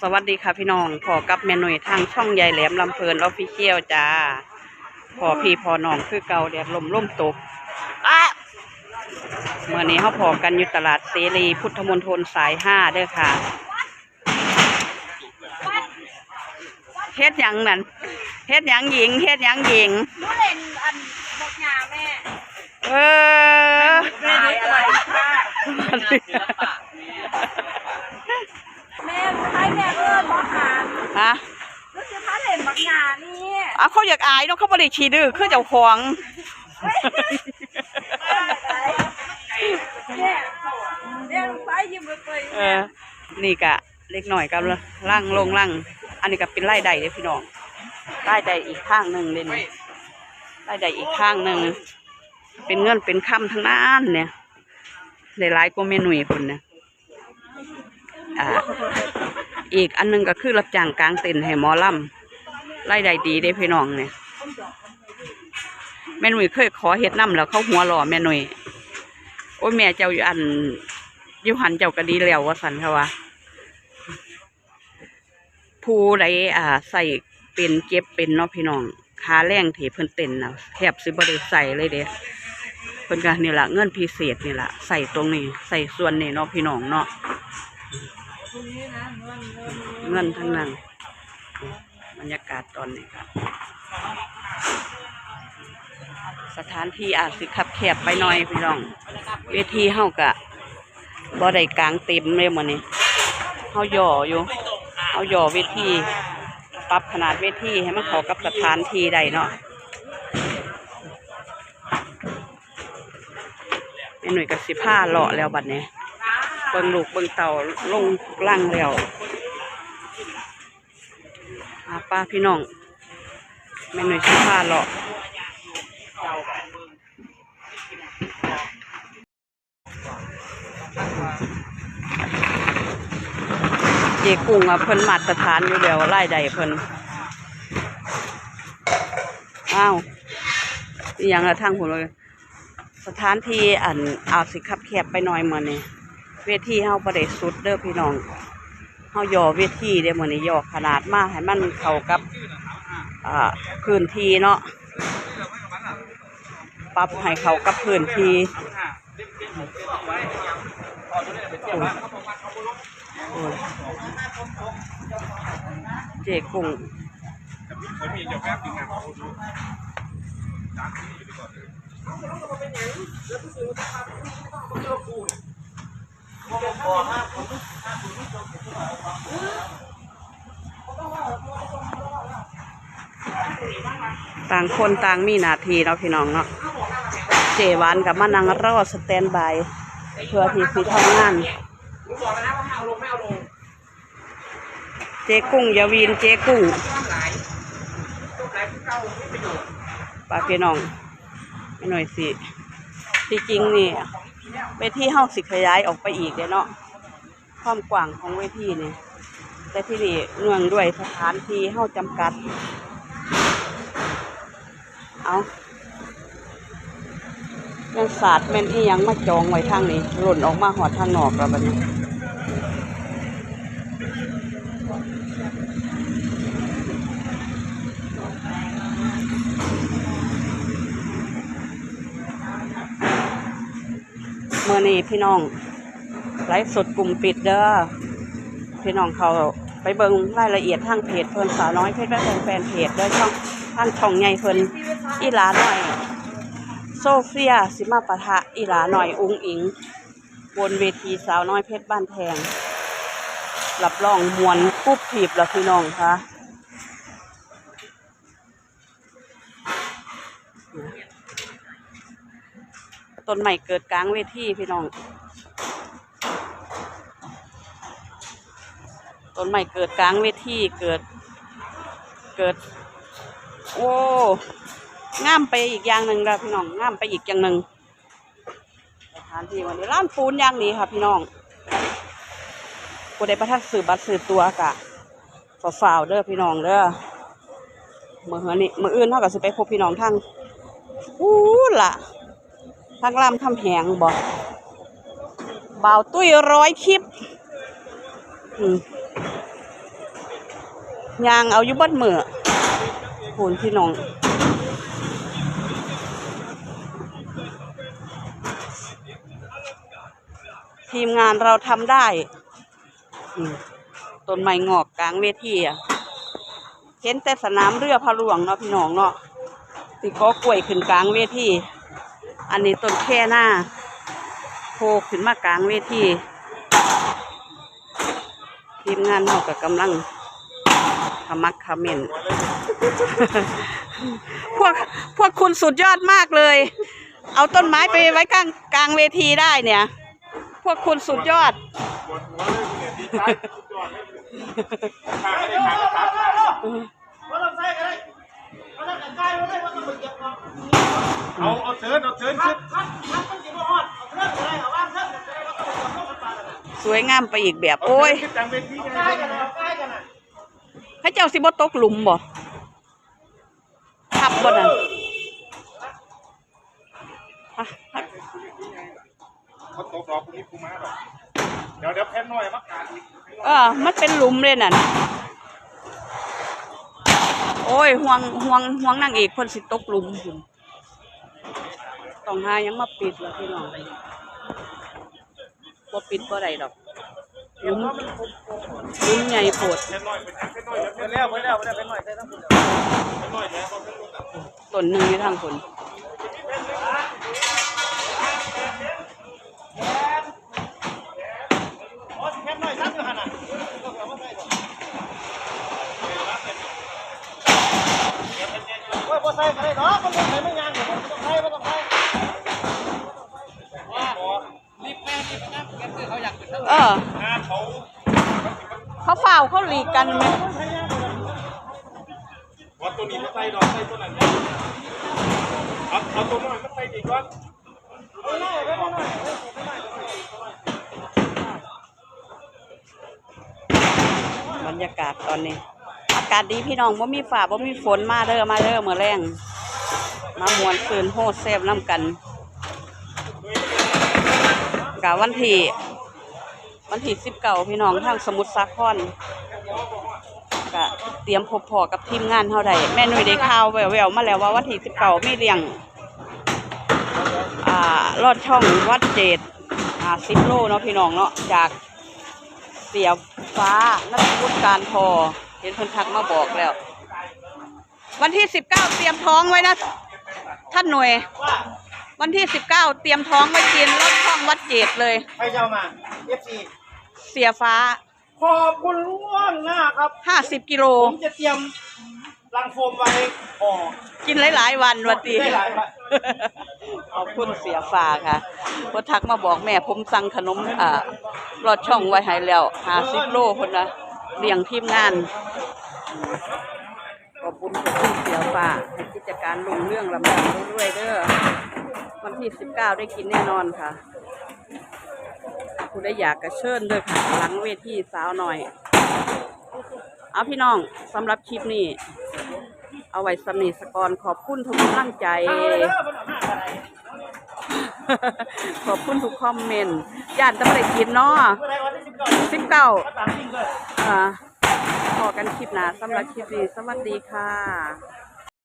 สวัสดีค่ะพี่น้องพอกับแม่หน่วยทางช่องใหญ่แหลมลำเพลินออฟฟิเชียลจ้าพอพี่พอน้องคือเก่าแดดลมล่มตกอะเมื่อนี้เขาพอกันอยู่ตลาดเสรีพุทธมณฑลสายห้าเด้อค่ะเฮ็ดหยังนั่นเฮ็ดหยังหญิงเฮ็ดหยังหญิงรู้เล่นอันบอกยาแม่ เออแม่รู้อะไรค่ะแม่รู้ใช้แม่เอิญบอกหา ฮะ รู้สึก พาเล่นบอกยานี่อะเขาอยากอายเนาะเขาบ่ได้ชี้ดื้อคือเจ้าของเนี่ยเนี่ยลูกชายยิ้มเลยเปยเออนี่กะเล็กหน่อยกับล่างลงล่างอันนี้ก็เป็นไล่ใดเลยพี่น้องไล่ใดอีกข้างหนึ่งเลยนี่ไล่ใดอีกข้างหนึ่งเป็นเงินเป็นคำทั้งนั้นเนี่ยได้หลายกว่าเมหนุ่ยคนเนี่ยอ่าอีกอันหนึงก็คือรับจ้างกลางเต็นท์ให้หมอลำ ไล่ใดดีได้พี่น้องเนี่ยแม่หนุ่ยเคยขอเฮ็ดน้ำแล้วเขาหัวหล่อแม่หนุ่ยโอ้ยแม่เจ้าอยู่อันอยู่หันเจ้าก็ดีแล้วว่าสันค่ะว่าผู้ใดอ่าใส่เป็นเก็บเป็นเนาะพี่น้องค่าแรงที่เพิ่นเต้นนะแทบสิบ่ได้ใส่เลยเด้เพิ่นก็นี่แหละเงินพิเศษนี่แหละใส่ตรงนี้ ใส่ส่วนนี้เนาะพี่น้องเนาะเงินทั้งนั้น รยากาศตอนนี้ครับสถานที่อาจสิคับแคบไปหน่อยพี่น้อง เวทีเฮากะบ่ได้กลางเต็มเลยมื้อนี้เฮาย่ออยู่เฮาย่อเวทีปรับขนาดเวทีให้มันเข้ากับสถานที่ได้เนาะแม่หน่วยกับสิผ้าเลาะแล้วบัดนี้เบิ่งลูกเบิ่งเต่าลงล่างแล้ว อาป้าพี่น้องแม่หน่วยสิผ้าเลาะเจกุ้งอะเพิ่นมาตรฐานอยู่แล้วไล่ใดเพิ่นอ้าวอหยังละทางผมเลยสถานที่อันอาสิคับแคบไปหน่อยมื้อนี้เวทีเฮาบ่ได้สุดเด้อพี่น้อง เฮาย่อเวทีเด้อมื้อนี้ย่อขนาดมากให้มันเข้ากับพื้นที่เนาะปรับให้เข้ากับพื้นที่โอ้ยโอ้ยเจกุ้ง ต่างคนต่างมีหน้าที่เนาะพี่น้องเนาะเจวานกับมานังรอสแตนบายเพื่อที่สิทำงานเจกุ้งยาวีนเจกุ้งปลาพี่น้องไม่หน่อยสิที่จริงนี่ เวทีเฮาสิขยายออกไปอีกเด้เนาะความกว้างของเวทีนี่แต่ที่นี่เนื่องด้วยสถานที่เฮาจำกัด เอาแม่นศาสตร์แม่นอีหยังมาจองไว้ทางนี้หล่นออกมาหอดทางนอกแล้วบัดนี้ เมื่อนี้พี่น้องไลฟ์สดกลุ่มปิดเด้อพี่น้องเขาไปเบิ่งรายละเอียดทางเพจเพิ่นสาวน้อยเพชรแม่แฟนแฟนเพจเด้อช่องทางช่องใหญ่เพิ่นอีหลาหน่อย โซเฟียสิมาปะทะอีหลาหน่อยอุ้งอิงบนเวทีสาวน้อยเพชรบ้านแพงรับรองมวนปุ๊บผีบล้วพี่น้องคะ ต้นใหม่เกิดกลางเวทีพี่น้อง ต้นใหม่เกิดกลางเวทีเกิด เกิด โอ้ง่ามไปอีกอย่างหนึ่งแล้วพี่น้องง่ามไปอีกอย่างหนึ่งสถานที่วันนี้ร้านปูนอย่างนี้ค่ะพี่น้องกูได้ประทัดสื่อบัตรสื่อตัวกะฝ่าวๆเด้อพี่น้องเด้อเมื่อเฮือนี่เมื่ออื่นเท่ากับสิไปพบพี่น้องทางอู้ล่ะ ทางลำทำแหงบอกบ่าวตุ้ยร้อยคลิปยางเอาอยู่บนมือโหนพี่น้องทีมงานเราทำได้ต้นไม้งอกกลางเวทีอะเห็นแต่สนามเรือพะหลวงเนาะพี่น้องเนาะสิก็กล้วยขึ้นกลางเวที อันนี้ต้นแค่หน้าโผล่ขึ้นมากลางเวทีทีมงานเราก็กำลังขมักขม้นพวกพวกคุณสุดยอดมากเลย เอาต้นไม้ไปไว้กลางกลางเวทีได้เนี่ย พวกคุณสุดยอด ปวดหัวเลยเนี่ยดีใจสุดยอดเลย เอาเอาเชิญเอาเชิญคัขึ้ดนคัดคัดมันสิบ่ฮอดเอาเรื่องอะไรเอาว่างเรื่องอะไรว่าต้องไปเก็บของมันปลากันนะสวยงามไปอีกแบบ โอ้ยขึ้นกลางเวทีเอาไงใกล้กันนะเอาใกล้กันนะให้เจ้าสิบ่ตกหลุมบ่ทับบ่น่ะอะเขาตกดอกพวกนี้กูมาหรอกเดี๋ยวเดี๋ยวแพนน้อยมากาดอีกเออมันเป็นหลุมเลยน่ะโอ้ยห่วงห่วงห่วงนางเอกเพิ่นสิตกหลุมพุ่น ต้องหายังมาปิดแล้วพี่น้องบ่ปิดบ่ได้ดอกหลุมหลุมใหญ่ปวดแพนน้อยเป็นแพนน้อยเดี๋ยวแพไปน เขาอยากเป็นเออหน้าเขาเขาเฝ้าเขาหลีกกันไหมว่าตัวนี้ไม่ใส่ดอกใส่ตัวนั้นเอาเอาตัวน้อยมาใส่ดีก่อนเอาหน่อยไปหน่อยบรรยากาศตอนนี้ อากาศดีพี่น้องว่ามีฝ่าว่ามีฝนมาเด้อมาเด้อเมื่อแรงมามวนซืนโฮดเซฟน้ำกันกะวันที่ วันที่สิบเก้าพี่น้องทางสมุทรสาครกะเตรียมพบพอกับทีมงานเท่าใดแม่หนุ่ยได้ข่าวแววๆมาแล้วว่าวันที่สิบเก้ามีเลี้ยงอ่าลอดช่องวัดเจดอ่าสิบโลเนาะพี่น้องเนาะจากเสียฟ้านักวุฒิการทอเห็นเพิ่นทักมาบอกแล้ว วันที่สิบเก้าเตรียมท้องไว้นะ ท่านหน่วย ว่าวันที่สิบเก้าเตรียมท้องไว้กินลอดช่องวัดเจดเลย ใครจะเอามา FC เสียฟ้าขอบคุณล่วงหน้าครับ ห้าสิบกิโล ผมจะเตรียมรังโฟมไว้ห่อกินหลาย ๆ วันวันตี ได้หลายวัน ขอบคุณเสียฟ้าค่ะเพอทักมาบอกแม่ผมสั่งขนมอ่ารอดช่องไว้ให้แล้วหาสิบโลคนนะเลี้ยงทีมงาน ขอบคุณขอบคุณเสียฟ้าให้กิจการลุงเรื่องลำดับเรื่อยๆเด้อ วันที่สิบเก้าได้กินแน่นอนค่ะผู้ได้อยากกระเชิญด้อค่ะ หลังเวทีสาวหน่อย เอาพี่น้องสำหรับคลิปนี้ เอาไว้สำนีสกอนขอบคุณทุกกำลังใจ ขอบคุณทุกคอมเมนต์ย่านจะไม่กินเนาะเมื่อไหรวันที่สิบเก้าสิบเก้าก็ตามจริงเลยอ่าพอกันคลิปหนาสำหรับคลิปนี้สวัสดีค่ะ